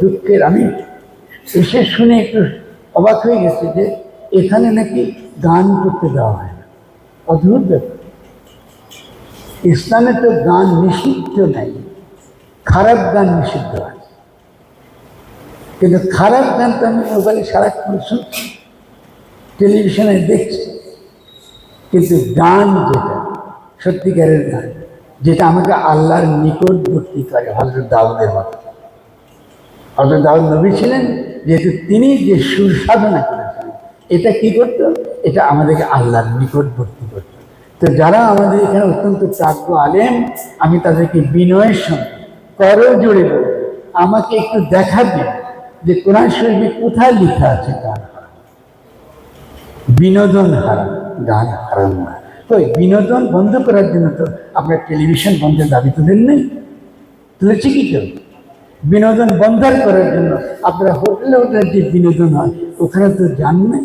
দুঃখের আমি। এসে শুনে একটু অবাক হয়ে গেছে যে এখানে নাকি গান করতে দেওয়া হয় না। অদ্ভুত ব্যাপার। ইসলামে তো গান নিষিদ্ধ নাই, খারাপ গান নিষিদ্ধ আছে। কিন্তু খারাপ গান তো আমি মোবাইলে সারাক্ষণ শুনছি, টেলিভিশনে দেখছি। কিন্তু গান যেটা, সত্যিকারের গান, যেটা আমাকে আল্লাহর নিকটবর্তী করে হজরত দাউদের মতো। হজরত দাউদ নবী ছিলেন, যেহেতু তিনি যে সুর সাধনা করেছিলেন এটা কি করত? এটা আমাদেরকে আল্লাহর নিকটবর্তী করত। তো যারা আমাদের এখানে অত্যন্ত প্রাজ্ঞ আলেম, আমি তাদেরকে বিনয়ের সঙ্গে, করো জোরে বলব আমাকে একটু দেখাবেন যে কোরআন শরীফে কোথায় লেখা আছে গান বিনোদন হারাম, গান হারাম না। তো বিনোদন বন্ধ করার জন্য তো আপনার টেলিভিশন বন্ধের দাবি তোলেন নেই। তুলেছে কি কেউ? বিনোদন বন্ধ করার জন্য। আপনারা হোটেলে হোটেলে যে বিনোদন হয়, ওখানে তো যান নাই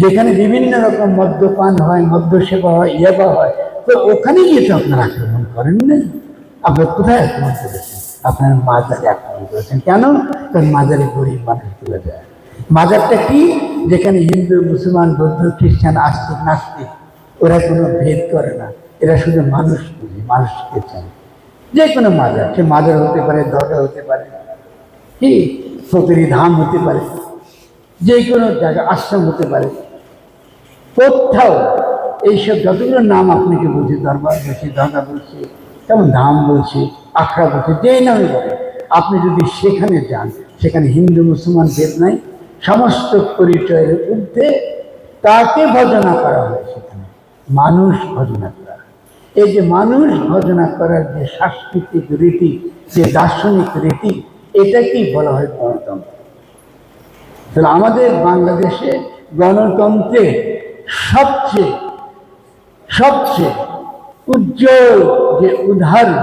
যেখানে বিভিন্ন রকম মদ্যপান হয় মদ্য সেবা হয় ইয়াবা হয়, তো ওখানে গিয়ে তো আপনারা আক্রমণ করেন না। আপনার কোথায় আক্রমণ করেছেন? আপনার মাজারে আক্রমণ করেছেন। কেন? কারণ মাজারে গরিব মানুষ তুলে যায়। মাজারটা কি? যেখানে হিন্দু, মুসলমান, বৌদ্ধ, খ্রিস্টান, আস্তিক, নাস্তিক, ওরা কোনো ভেদ করে না। এরা শুধু মানুষ মানুষকে চায়। যে কোনো মাজার, সে মাজার হতে পারে দরগা হতে পারে, কি? ফকিরি ধাম হতে পারে যে কোনো জায়গা, আশ্রম হতে পারে। কোথাও এইসব যতগুলো নাম আপনাকে বলছি, দরবার বলছি, দরগা বলছি তেমন ধাম বলছি, আখড়া বলছি, যেই নামে বলে আপনি যদি সেখানে যান, সেখানে হিন্দু, মুসলমান ভেদ নাই, সমস্ত পরিচয়ের ঊর্ধ্বে তাকে ভজনা করা হয় সেখানে? মানুষ ভজনা। এই যে মানুষ ভজনা করার যে সাংস্কৃতিক রীতি, যে দার্শনিক রীতি, এটাকেই বলা হয় গণতন্ত্র। তাহলে আমাদের বাংলাদেশে গণতন্ত্রের সবচেয়ে সবচেয়ে উজ্জ্বল যে উদাহরণ,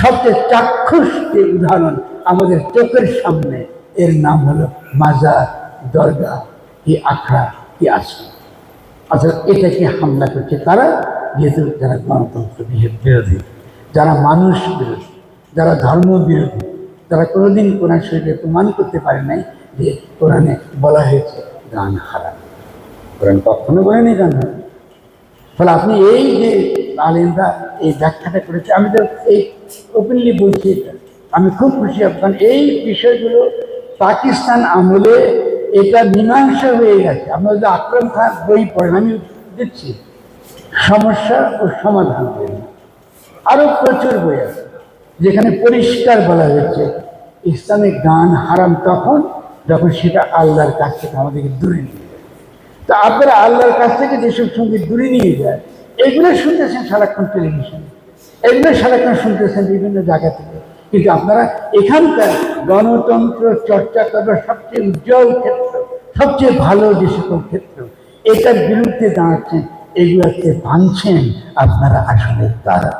সবচেয়ে চাক্ষুষ যে উদাহরণ আমাদের চোখের সামনে, এর নাম হলো মাজার দরগা কি আখড়া কি আশ্রম অর্থাৎ এটাকে হামলা করছে তারা যেহেতু যারা গণতন্ত্র বিরোধী, যারা মানুষ বিরোধী, যারা ধর্ম বিরোধী, যারা কোনোদিন কোরআন শরীফে প্রমাণ করতে পারে নাই যে কোরআনে বলা হয়েছে গান হারাম। কোরআন কখনো বলেনি গান হারাম। ফলে আপনি এই যে আলেমরা এই ব্যাখ্যাটা করেছে, আমি তো এই ওপেনলি বলছি এটা। আমি খুব খুশি, কারণ এই বিষয়গুলো পাকিস্তান আমলে এটা মীমাংসা হয়ে গেছে। আপনারা যদি আকরম খান বই পড়েন, আমি দিচ্ছি সমস্যা ও সমাধান আরও প্রচুর বই আছে, যেখানে পরিষ্কার বলা হয়েছে ইসলামিক গান হারাম তখন, যখন সেটা আল্লাহর কাছ থেকে আমাদেরকে দূরে নিয়ে যায়। তা আপনারা আল্লাহর কাছ থেকে যেসব সংগীত দূরে নিয়ে যায়, এগুলো শুনতেছেন সারাক্ষণ টেলিভিশনে, এগুলো সারাক্ষণ শুনতেছেন বিভিন্ন জায়গা থেকে। কিন্তু আপনারা এখানকার গণতন্ত্র, চর্চা করার সবচেয়ে উজ্জ্বল ক্ষেত্র, সবচেয়ে ভালো যে সকল ক্ষেত্র, এটার বিরুদ্ধে দাঁড়াচ্ছেন এগুলোকে ভাঙছেন আপনারা আসলে তারা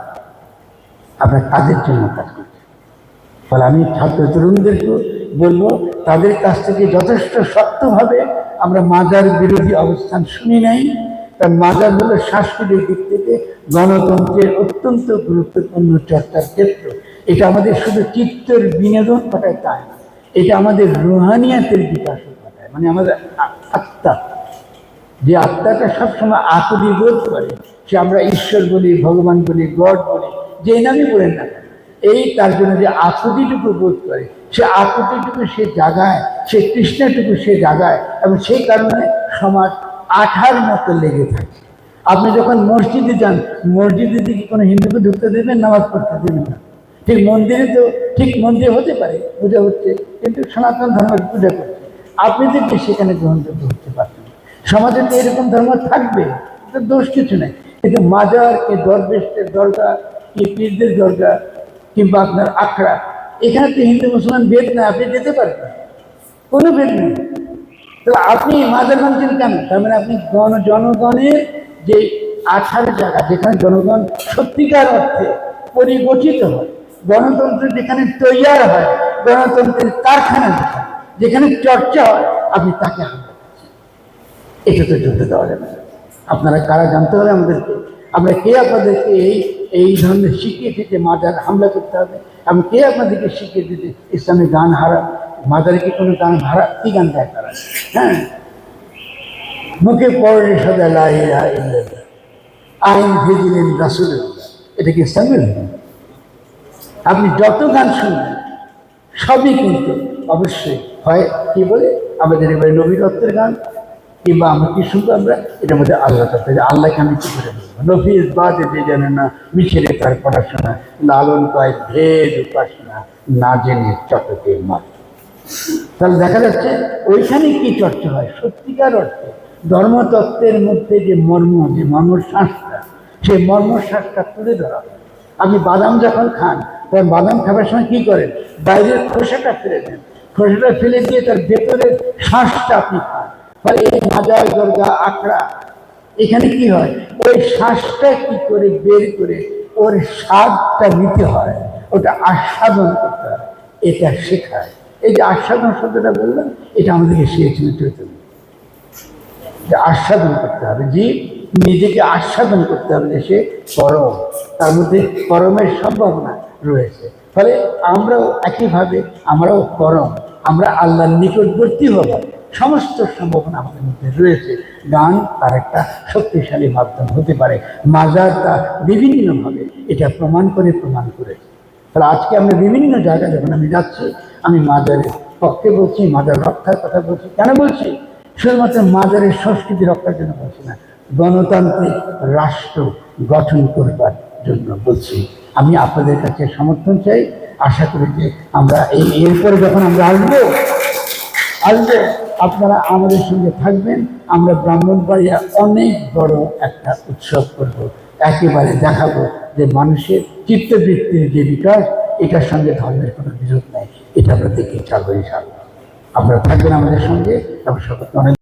আপনারা কাদের জন্য কাজ করছেন ফলে আমি ছাত্র তরুণদেরকে বলব, তাদের কাছ থেকে যথেষ্ট শক্তভাবে আমরা মাজার বিরোধী অবস্থান শুনি নাই। কারণ মাজার হলো সাংস্কৃতিক দিক থেকে গণতন্ত্রের অত্যন্ত গুরুত্বপূর্ণ চর্চার ক্ষেত্র। এটা আমাদের শুধু চিত্তের বিনোদন ঘটায় তাই এটা আমাদের রুহানিয়াতের বিকাশ ঘটায়। মানে আমাদের আত্মা। যে আত্মাটা সবসময় আকুতি বোধ করে, সে আমরা ঈশ্বর বলি, ভগবান বলি, গড বলি যে নামই বলেন না এই তার জন্য যে আকুতিটুকু বোধ করে, সে আকুতিটুকু সে জাগায়, সে তৃষ্ণাটুকু সে জাগায়, এবং সেই কারণে সমাজ আঠার মতো লেগে থাকে। আপনি যখন মসজিদে যান, মসজিদে দিকে কোনো হিন্দুকে ঢুকতে দেবেন, নামাজ পড়তে দেবেন না। ঠিক মন্দিরে তো, ঠিক মন্দির হতে পারে, পূজা হচ্ছে, কিন্তু সনাতন ধর্মের পূজা করছে। আপনি দেখবে সেখানে গ্রহণযোগ্য হতে পারবেন সমাজে তো এরকম ধর্ম থাকবে দোষ কিছু নেই। কিন্তু মাজার কে দরবেশদের দরগা, কি পীরদের দরগা, কিংবা আপনার আখড়া, এখানে তো হিন্দু, মুসলমান ভেদ না আপনি যেতে পারবেন। কোনো ভেদ নেই। তো আপনি মাজার ভাঙছেন কেন? তার মানে আপনি গণ, জনগণের যে আঠার জায়গা, যেখানে জনগণ সত্যিকার অর্থে পরিগঠিত হয়, গণতন্ত্র যেখানে তৈয়ার হয়, গণতন্ত্রের কারখানা যেখানে চর্চা হয়, আপনি তাকে করছেন এটা তো দেওয়া যাবে। আপনারা কারা জানতে হবে আমাদেরকে। আমরা কে আপনাদেরকে এই এই ধরনের শিখিয়ে দিতে, মাজার হামলা করতে হবে? আমি কে আপনাদেরকে শিখিয়ে দিতে, ইসলামে গান হারা? মাজারে কি কোনো গান হারা? কি গান গায় তারা? হ্যাঁ? মুখে পড়ে সদা লা আইন ভেজিলেন রাসুল্লাহ এটা কি ইসলামের আপনি যত গান শুনবেন, সবই কিন্তু অবশ্যই হয়, কি বলে? আমাদের এবারে নবী দত্তের গান কিংবা আমরা কি শুনব আমরা? এটার মধ্যে আল্লাহ যে আল্লাহকে আমি কি করে নফিস বাদে যে জানে না মিছিলে তার পড়াশোনা। লালন কয় ভেদ উপাসনা, না জেনে চটকে মার। তাহলে দেখা যাচ্ছে ওইখানে কি চর্চা হয়? সত্যিকার অর্থে ধর্মতত্ত্বের মধ্যে যে মর্ম, যে মর্মশ্বাসটা সেই মর্মশ্বাসটা তুলে ধরা। আপনি বাদাম যখন খান, তখন বাদাম খাবার সময় কি করেন? বাইরের খোসাটা ফেলে দেন। খোসাটা ফেলে দিয়ে তার ভেতরের শ্বাসটা আপনি খান ফলে দরগা আখড়া। এখানে কি হয়? ওই শ্বাসটা কি করে বের করে ওর স্বাদটা নিতে হয়, ওটা আস্বাদন করতে হয়, এটা শেখায়। এই যে আস্বাদন শব্দটা বললাম, এটা আমাদেরকে শিখেছিল চৈতন্য। যে আস্বাদন করতে হবে জীব নিজেকে আস্বাদন করতে হবে যে সে পরম। তার মধ্যে পরমের সম্ভাবনা রয়েছে। ফলে আমরাও একইভাবে, আমরাও পরম। আমরা আল্লাহর নিকটবর্তী হব। সমস্ত সম্ভাবনা আমাদের মধ্যে রয়েছে। গান তার একটা শক্তিশালী মাধ্যম হতে পারে। মাজার তা বিভিন্নভাবে এটা প্রমাণ করে, প্রমাণ করেছে তাহলে আজকে আমরা বিভিন্ন জায়গায় যখন আমি যাচ্ছি, আমি মাজারের পক্ষে বলছি, মাজার রক্ষার কথা বলছি, কেন বলছি? শুধুমাত্র মাজারের সংস্কৃতি রক্ষার জন্য বলছি না, গণতান্ত্রিক রাষ্ট্র গঠন করবার জন্য বলছি। আমি আপনাদের কাছে সমর্থন চাই। আশা করি যে আমরা এই এরপরে যখন আমরা আসব, আসবে। আপনারা আমাদের সঙ্গে থাকবেন। আমরা ব্রাহ্মণবাড়িয়া অনেক বড় একটা উৎসব করব। একেবারে দেখাবো যে মানুষের চিত্তবৃত্তির যে বিকাশ, এটার সঙ্গে ধর্মের কোনো বিরোধ নাই। এটা আমরা দেখে চালবো ইনশাল্লাহ আপনারা থাকবেন আমাদের সঙ্গে। এবং সকলকে অনেক